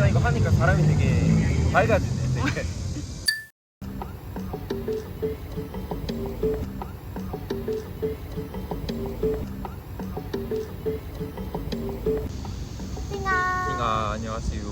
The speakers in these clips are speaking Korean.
막상 이거 하니까 사람이 되게 밝아지네. 되게. 띵아. 아, 안녕하세요.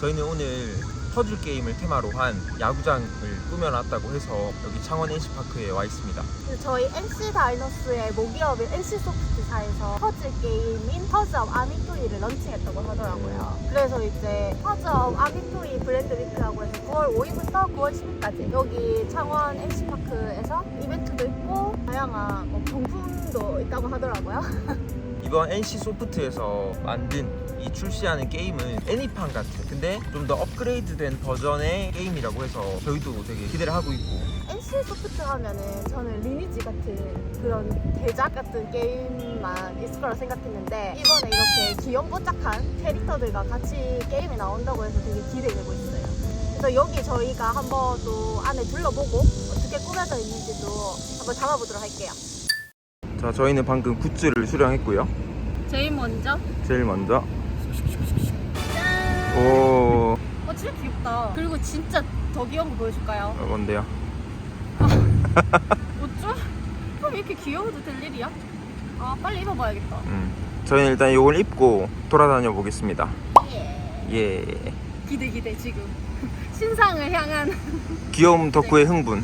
저희는 오늘 퍼즐 게임을 테마로 한 야구장을 꾸며놨다고 해서 여기 창원 NC파크에 와 있습니다. 저희 NC 다이노스의 모기업인 NC 소프트 사에서 퍼즐 게임인 퍼즐업 아미토이를 런칭했다고 하더라고요. 그래서 이제 퍼즐업 아미토이 브랜드 위크라고 해서 9월 5일부터 9월 10일까지 여기 창원 NC 파크에서 이벤트도 있고 다양한 뭐 경품도 있다고 하더라고요. 이번 NC 소프트에서 만든 이 출시하는 게임은 애니판 같은 근데 좀 더 업그레이드된 버전의 게임이라고 해서 저희도 되게 기대를 하고 있고 NC 소프트 하면은 저는 리니지 같은 그런 대작 같은 게임만 있을 거라 생각했는데 이번에 이렇게 귀염뽀짝한 캐릭터들과 같이 게임이 나온다고 해서 되게 기대되고 있어요. 그래서 여기 저희가 한번 또 안에 둘러보고 어떻게 꾸며져 있는지도 한번 담아보도록 할게요. 자 저희는 방금 굿즈를 수령했고요 제일 먼저 제일 먼저 짠! 오 어 진짜 귀엽다. 그리고 진짜 더 귀여운 거 보여줄까요? 어, 뭔데요? 어쩌? 그럼 이렇게 귀여워도 될 일이야? 아 빨리 입어봐야겠다. 음. 저희는 일단 이걸 입고 돌아다녀 보겠습니다 예. 예 기대 기대 지금 신상을 향한 귀여움 덕후의 흥분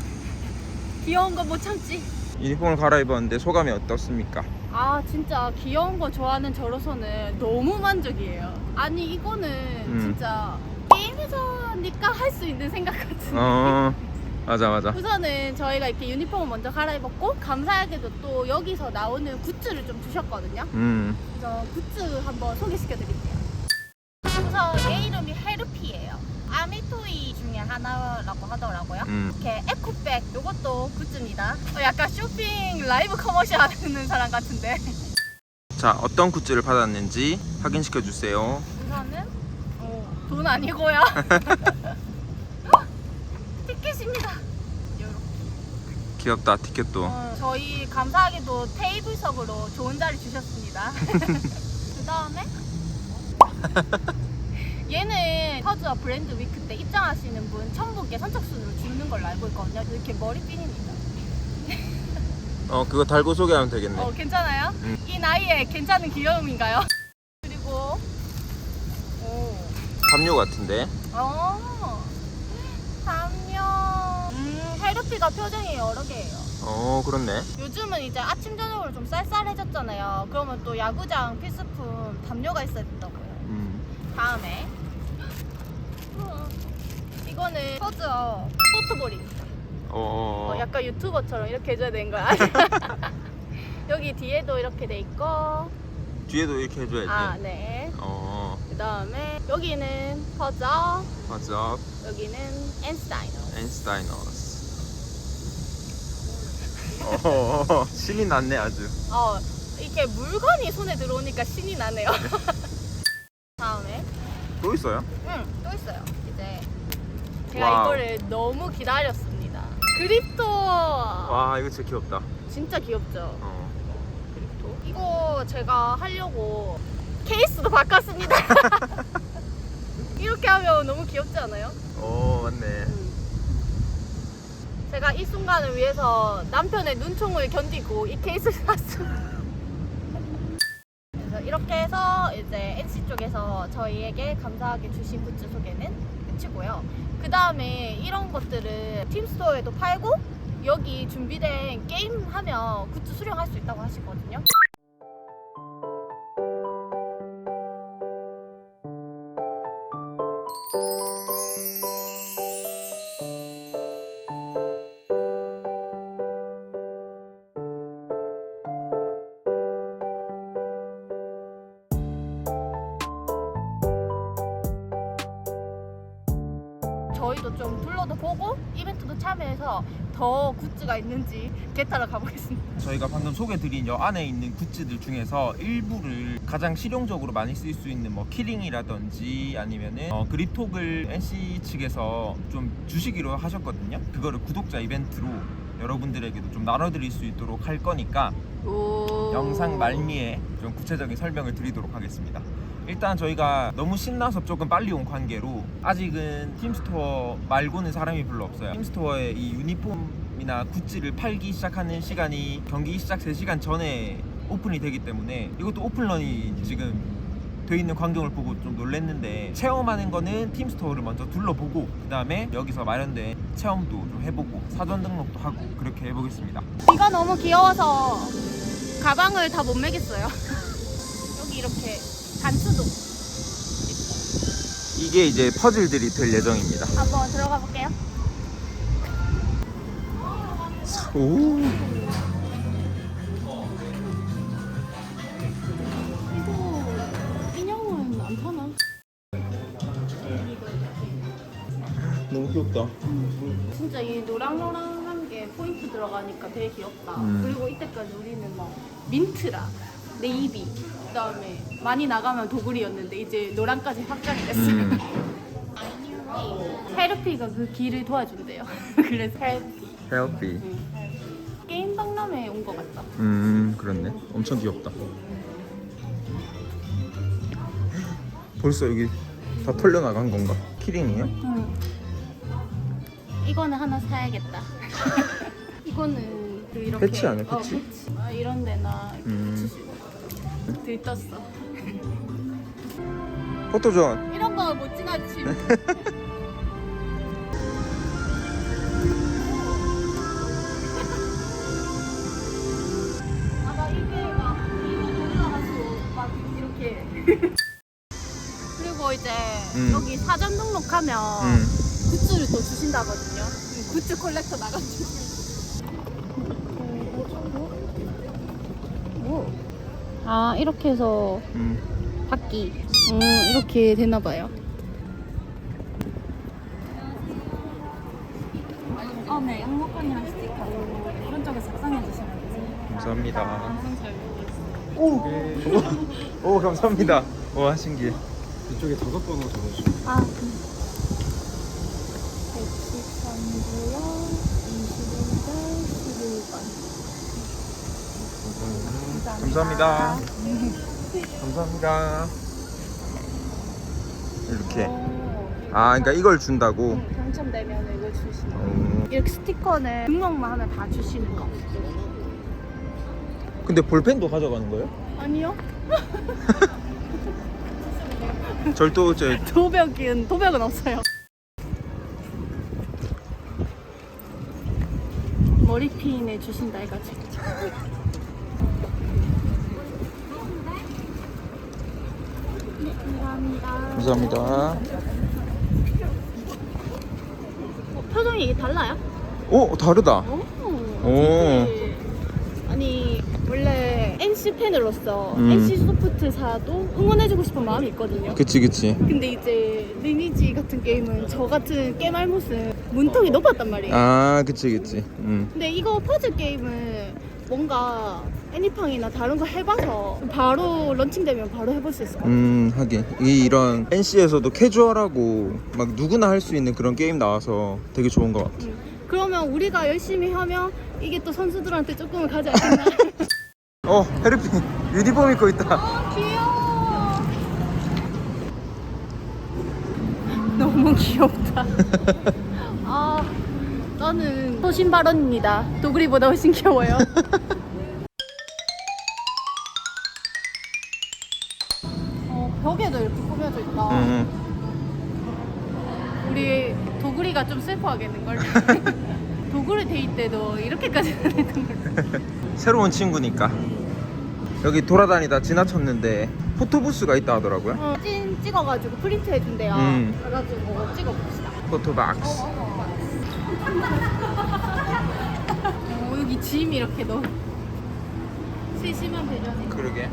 귀여운 거 못 참지. 유니폼을 갈아입었는데 소감이 어떻습니까? 아 진짜 귀여운 거 좋아하는 저로서는 너무 만족이에요. 아니 이거는 음. 진짜 게임에서니까 할 수 있는 생각 같은데. 어 맞아 맞아 우선은 저희가 이렇게 유니폼을 먼저 갈아입었고 감사하게도 또 여기서 나오는 굿즈를 좀 주셨거든요. 음 그래서 굿즈 한번 소개시켜 드릴게요. 우선 얘 이름이 헤르피예요. 아미토이 중에 하나라고 하더라고요. 음. 이렇게 에코백 이것도 굿즈입니다. 어, 약간 쇼핑 라이브 커머셜 하는 사람 같은데. 자 어떤 굿즈를 받았는지 확인시켜 주세요 우선은 어, 돈 아니고요. 티켓입니다. 귀엽다 티켓도 어, 저희 감사하게도 테이블석으로 좋은 자리 주셨습니다. 그 다음에 얘는 퍼즈와 브랜드 위크 때 입장하시는 분 1000분께 선착순으로 주는 걸로 알고 있거든요. 이렇게 머리 핀입니다. 어 그거 달고 소개하면 되겠네 어, 괜찮아요? 음. 이 나이에 괜찮은 귀여움인가요? 그리고 오, 담요 같은데 어, 담요. 음, 헤르피가 표정이 여러 개예요. 어 그렇네 요즘은 이제 아침 저녁으로 좀 쌀쌀해졌잖아요. 그러면 또 야구장 필수품 담요가 있어야 된다고요. 음. 다음에 어, 이거는 퍼즈어 포트볼입니다. 어, 어, 약간 유튜버처럼 이렇게 해줘야 되는 거야. 여기 뒤에도 이렇게 돼 있고, 뒤에도 이렇게 해줘야지 아 네. 어 그 다음에 여기는 퍼저, 맞아 여기는 엔스타이너. 엔스타이너스 어 신이 났네 아주 어 이렇게 물건이 손에 들어오니까 신이 나네요. 다음에 또 있어요? 응, 또 있어요. 이제 제가 와우. 이거를 너무 기다렸습니다. 그립토. 와 이거 진짜 귀엽다 진짜 귀엽죠? 어. 그립토. 이거 제가 하려고 케이스도 바꿨습니다. 이렇게 하면 너무 귀엽지 않아요? 어 맞네 제가 이 순간을 위해서 남편의 눈총을 견디고 이 케이스를 샀습니다. 이렇게 해서 이제 NC 쪽에서 저희에게 감사하게 주신 굿즈 소개는 끝이고요. 그 다음에 이런 것들을 팀스토어에도 팔고 여기 준비된 게임 하면 굿즈 수령할 수 있다고 하시거든요. 참여해서 더 굿즈가 있는지 개타러 가보겠습니다. 저희가 방금 소개드린 여 안에 있는 굿즈들 중에서 일부를 가장 실용적으로 많이 쓸 수 있는 뭐 키링이라든지 아니면은 어, 그립톡을 NC 측에서 좀 주시기로 하셨거든요. 그거를 구독자 이벤트로 여러분들에게도 좀 나눠드릴 수 있도록 할 거니까 오. 영상 말미에 좀 구체적인 설명을 드리도록 하겠습니다. 일단 저희가 너무 신나서 조금 빨리 온 관계로 아직은 팀스토어 말고는 사람이 별로 없어요. 팀스토어에 이 유니폼이나 굿즈를 팔기 시작하는 시간이 경기 시작 3시간 전에 오픈이 되기 때문에 이것도 오픈런이 지금 돼 있는 광경을 보고 좀 놀랬는데 체험하는 거는 팀스토어를 먼저 둘러보고 그 다음에 여기서 마련된 체험도 좀 해보고 사전 등록도 하고 그렇게 해보겠습니다. 비가 너무 귀여워서 가방을 다 못 매겠어요. 여기 이렇게 단수도 이게 이제 퍼즐들이 될 예정입니다. 한번 들어가 볼게요. 오. 이거 인형은 안 파나? 너무 귀엽다. 진짜 이 노랑노랑한 게 포인트 들어가니까 되게 귀엽다. 음. 그리고 이때까지 우리는 막 민트라, 네이비, 그다음에 많이 나가면 도구리였는데 이제 노랑까지 확장이 됐어요. 음. 헤르피가 그 길을 도와준대요. 그래서 헤르피. 헬피. 게임 박람회에 온 것 같다. 음, 그렇네. 엄청 귀엽다. 벌써 여기 다 털려 나간 건가? 키링이에요? 응. 이거는 하나 사야겠다. 이거는 그 이렇게 패치 아니야, 어, 패치? 패치. 아, 이런 데나 이렇게 음. 붙이시고 들떴어. 포토존. 이런 거 못 지나치. 아마 이게 막 위로 올라가서 막 이렇게. 그리고 이제 음. 여기 사전 등록하면 음. 굿즈를 또 주신다거든요. 음, 굿즈 콜렉터 나가지고. 아 이렇게 해서 음. 받기. 음 이렇게 되나 봐요. 아, 네. 양목관이랑 스티커 오른쪽에 작성해 주시면 되세요. 감사합니다. 방송 잘 보고 있어요. 오. 오, 감사합니다. 와, 신기해. 이쪽에 다섯 번호 적어주시면 아, 음. 113부요, 21번, 11번. 감사합니다. 감사합니다. 이렇게. 아, 그러니까 이걸 준다고. 응, 당첨되면 이걸 주시는 거. 어. 이렇게 스티커는 등록만 하면 다 주시는 거. 근데 볼펜도 가져가는 거예요? 아니요? 절도 저 도벽은 도벽은 없어요. 머리핀을 주신다 해가지고. 감사합니다. 감사합니다. 어, 표정이 이게 달라요? 오, 다르다. 오. 오. 되게- 아니 원래 NC 팬으로서 음. NC 소프트사도 응원해주고 싶은 마음이 있거든요. 그치, 그치. 근데 이제 리니지 같은 게임은 저 같은 깨말못은 문턱이 높았단 말이에요. 아, 그치, 그치. 음. 근데 이거 퍼즐 게임은 뭔가 애니팡이나 다른 거 해봐서 바로 런칭되면 바로 해볼 수 있을 것 같아요. 음, 하긴. 이 이런 NC에서도 캐주얼하고 막 누구나 할 수 있는 그런 게임 나와서 되게 좋은 것 같아. 음. 그러면 우리가 열심히 하면 이게 또 선수들한테 조금은 가지 않겠나? 어, 헤르핀 유니폼 입고 있다. 아 귀여워. 너무 귀엽다. 아 나는 소신 발언입니다. 도그리보다 훨씬 귀여워요. 도구리가 좀 슬퍼하겠는걸. 도구리 데이 때도 이렇게까지 안 했던 걸. 새로운 친구니까. 여기 돌아다니다 지나쳤는데 포토부스가 있다 하더라고요. 어, 찐 찍어가지고 프린트 해준대요. 음. 그래가지고 찍어봅시다. 포토박스. 어, 여기 짐 이렇게 넣어. 세심한 배려네. 그러게.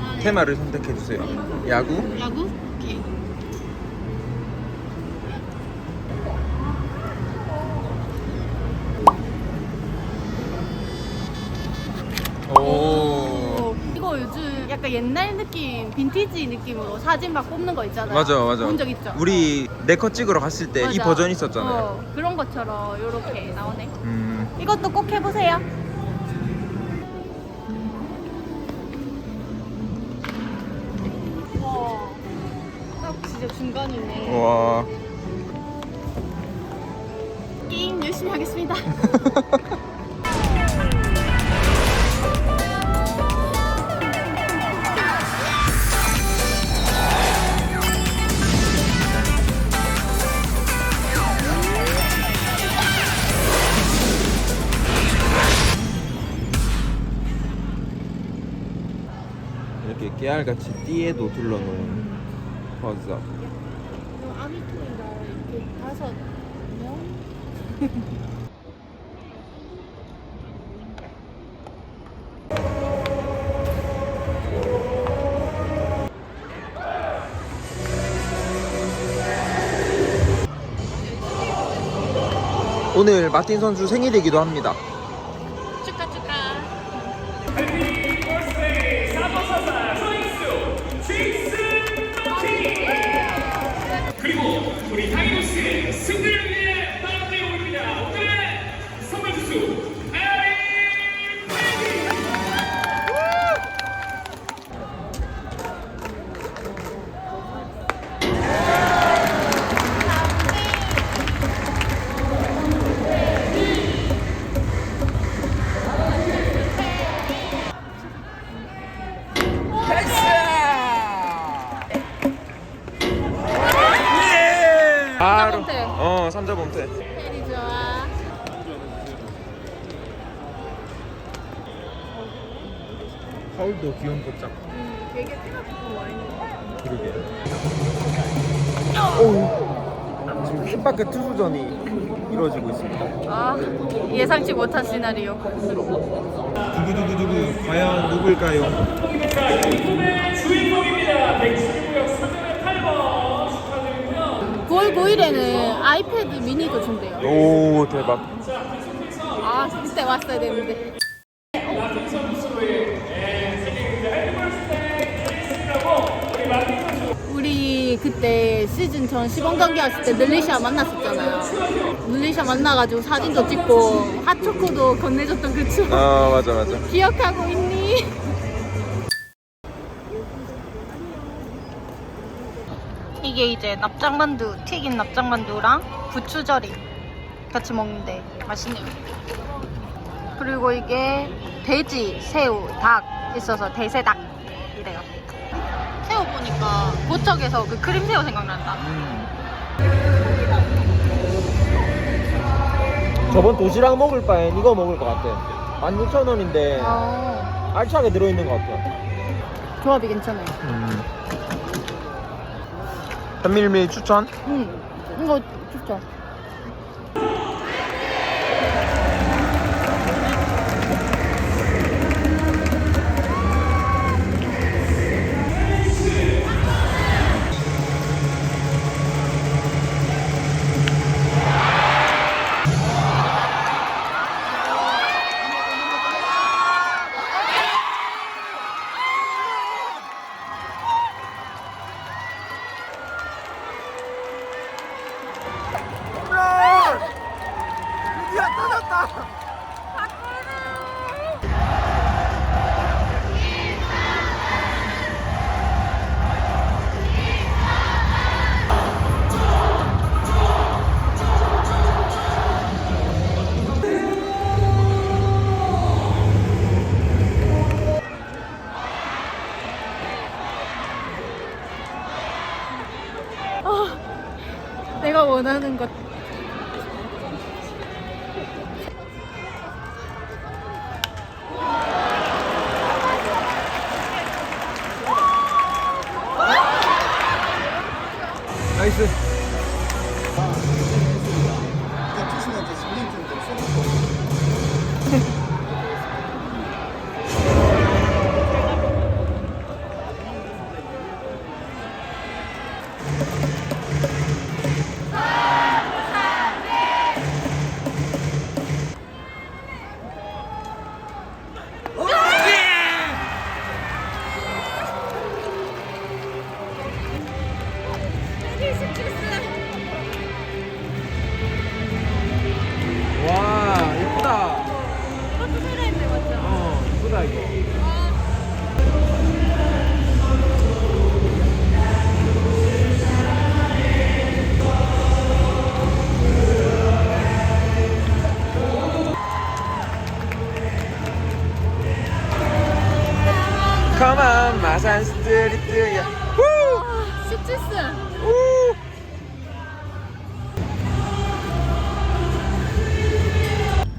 아, 네. 테마를 선택해 주세요. 야구? 야구? 약간 옛날 느낌, 빈티지 느낌으로 사진 막 뽑는 거 있잖아요. 맞아, 맞아. 본 적 있죠? 우리 네컷 찍으러 갔을 때 이 맞아. 버전 있었잖아요. 어, 그런 것처럼 이렇게 나오네. 음. 이것도 꼭 해보세요. 와, 딱 진짜 중간이네. 와. 게임 열심히 하겠습니다. 깨알같이 띠에도 둘러놓은 버섯. 아미토이가 이렇게 다섯 명? 오늘 마틴 선수 생일이기도 합니다. 오. 지금 hit바크 투수전이 이루어지고 있습니다. 아, 예상치 못한 시나리오. 두구두구두구 과연 누굴까요? 오늘의 주인공입니다. 119역 3년의 8번 축하드리고요. 9월 9일에는 아이패드 미니도 준대요. 오 대박. 아, 그때 왔어야 되는데. 그때 시즌 전 시범 경기 했을 때 늘리샤 만났었잖아요. 늘리샤 만나가지고 사진도 찍고 핫초코도 건네줬던 그 추억 아 맞아 맞아. 기억하고 있니? 이게 이제 납작만두, 튀긴 납작만두랑 부추절임 같이 먹는데 맛있네요. 그리고 이게 돼지, 새우, 닭 있어서 대세닭이래요. 새우 보니까 고척에서 그 크림새우 생각난다. 저번 도시락 먹을 바엔 이거 먹을 것 같아. 16,000원인데 어, 알차게 들어있는 것 같아. 조합이 괜찮아요. 현밀밀 추천. 음, 이거 좋죠.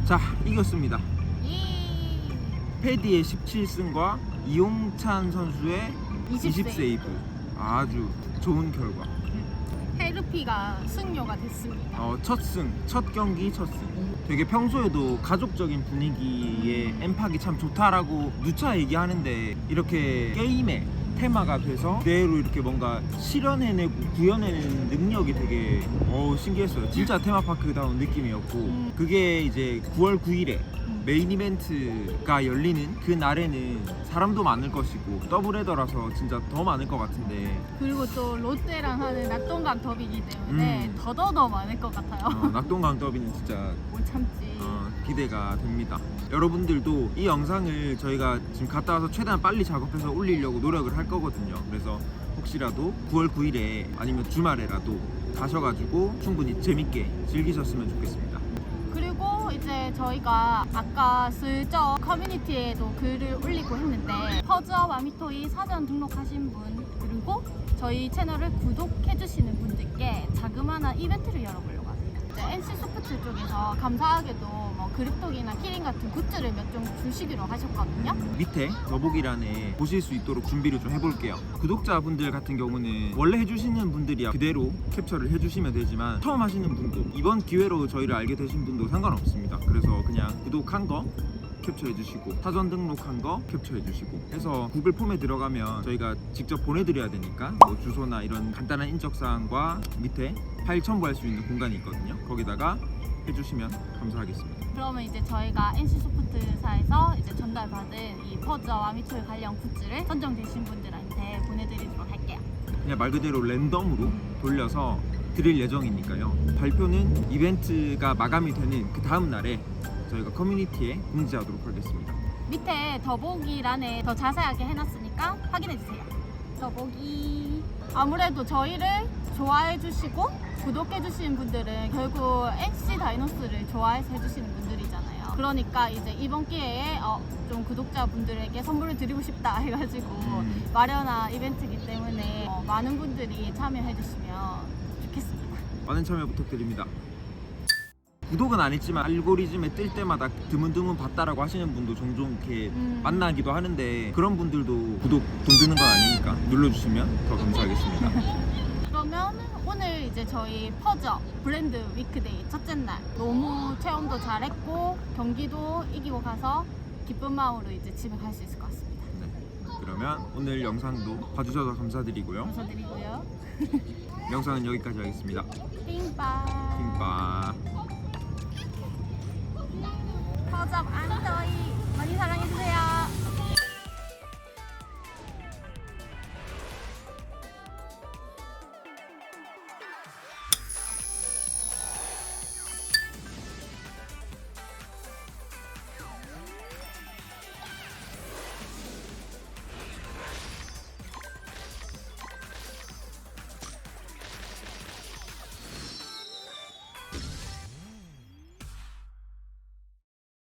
자, 이겼습니다. 이. 패디의 17승과 이용찬 선수의 20 20 세이브. 아주 좋은 결과. 헤르피가 승료가 됐습니다. 어, 첫 승, 첫 경기 첫 승. 되게 평소에도 가족적인 분위기에 엠팍이 참 좋다라고 누차 얘기하는데 이렇게 게임의 테마가 돼서 그대로 이렇게 뭔가 실현해내고 구현해내는 능력이 되게 어, 신기했어요. 진짜 테마파크다운 느낌이었고 음. 그게 이제 9월 9일에 메인 이벤트가 열리는 그 날에는 사람도 많을 것이고 더블헤더라서 진짜 더 많을 것 같은데 그리고 또 롯데랑 하는 낙동강 더비기 때문에 음. 더더더 많을 것 같아요. 어, 낙동강 더비는 진짜 못 참지. 어, 기대가 됩니다. 여러분들도 이 영상을 저희가 지금 갔다 와서 최대한 빨리 작업해서 올리려고 노력을 할 거거든요. 그래서 혹시라도 9월 9일에 아니면 주말에라도 가셔가지고 충분히 재밌게 즐기셨으면 좋겠습니다. 그리고 이제 저희가 아까 슬쩍 커뮤니티에도 글을 올리고 했는데 퍼즈와 와미토이 사전 등록하신 분 그리고 저희 채널을 구독해주시는 분들께 자그마한 이벤트를 열어보려고. 이제 NC 소프트 쪽에서 감사하게도 뭐 그립톡이나 키링 같은 굿즈를 몇 종 주시기로 하셨거든요. 밑에 더보기란에 보실 수 있도록 준비를 좀 해볼게요. 구독자분들 같은 경우는 원래 해주시는 분들이야 그대로 캡처를 해주시면 되지만 처음 하시는 분도 이번 기회로 저희를 알게 되신 분도 상관없습니다. 그래서 그냥 구독한 거 캡처해 주시고 사전 등록한 거 캡처해 주시고 해서 구글 폼에 들어가면 저희가 직접 보내드려야 되니까 뭐 주소나 이런 간단한 인적사항과 밑에 파일 첨부할 수 있는 공간이 있거든요. 거기다가 해주시면 감사하겠습니다. 그러면 이제 저희가 NC 소프트사에서 이제 전달받은 이 퍼즈와 와미토이 관련 굿즈를 선정되신 분들한테 보내드리도록 할게요. 그냥 말 그대로 랜덤으로 돌려서 드릴 예정이니까요. 발표는 이벤트가 마감이 되는 그 다음 날에 저희가 커뮤니티에 공지하도록 하겠습니다. 밑에 더보기란에 더 자세하게 해놨으니까 확인해주세요. 더보기. 아무래도 저희를 좋아해 주시고 구독해 주시는 분들은 결국 NC 다이노스를 좋아해서 해주시는 분들이잖아요. 그러니까 이제 이번 기회에 어, 좀 구독자분들에게 선물을 드리고 싶다 해가지고 음. 마련한 이벤트이기 때문에 어, 많은 분들이 참여해 주시면 좋겠습니다. 많은 참여 부탁드립니다. 구독은 안 했지만 알고리즘에 뜰 때마다 드문드문 봤다라고 하시는 분도 종종 이렇게 음. 만나기도 하는데 그런 분들도 구독 돈 드는 건 아니니까 눌러주시면 더 감사하겠습니다. 그러면 오늘 이제 저희 퍼저 브랜드 위크데이 첫째 날 너무 체험도 잘했고 경기도 이기고 가서 기쁜 마음으로 이제 집에 갈 수 있을 것 같습니다. 네. 그러면 오늘 영상도 봐주셔서 감사드리고요. 감사드리고요. 영상은 여기까지 하겠습니다. 띵빠. 킹빠. 퍼저 안더이 많이 사랑해주세요.